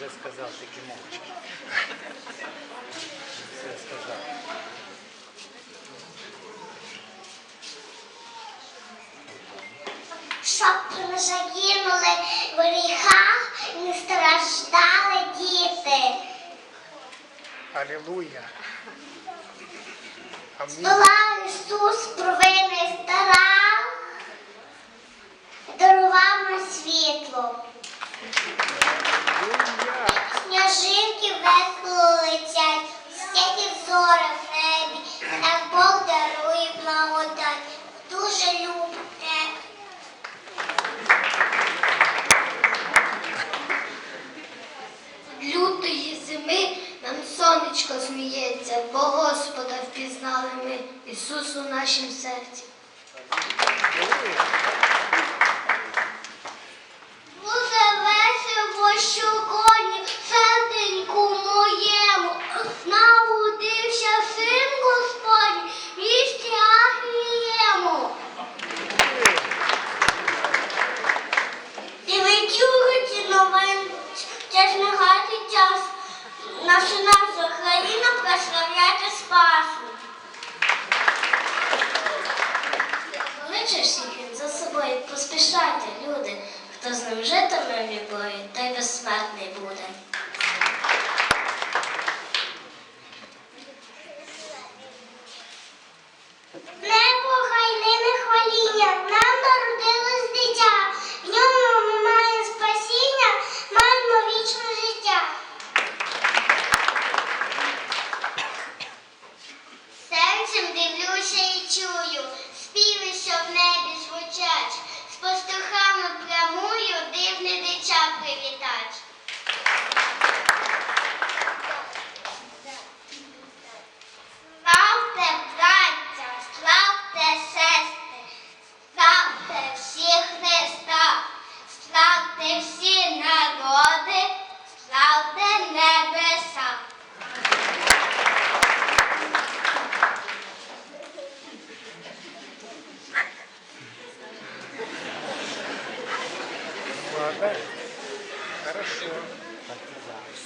Вже сказав такі мовчки. Все сказав. Щоб не загинули в гріхах, не страждали діти. Алілуя! Амінь. Ісус провини зорі в небі, так Бог дарує благодать, дуже любить тебе. Лютої зими нам сонечко сміється, бо Господа впізнали ми, Ісус у нашім серці. Хто з ним житиме в любові, той безсмертний буде. Не batizados.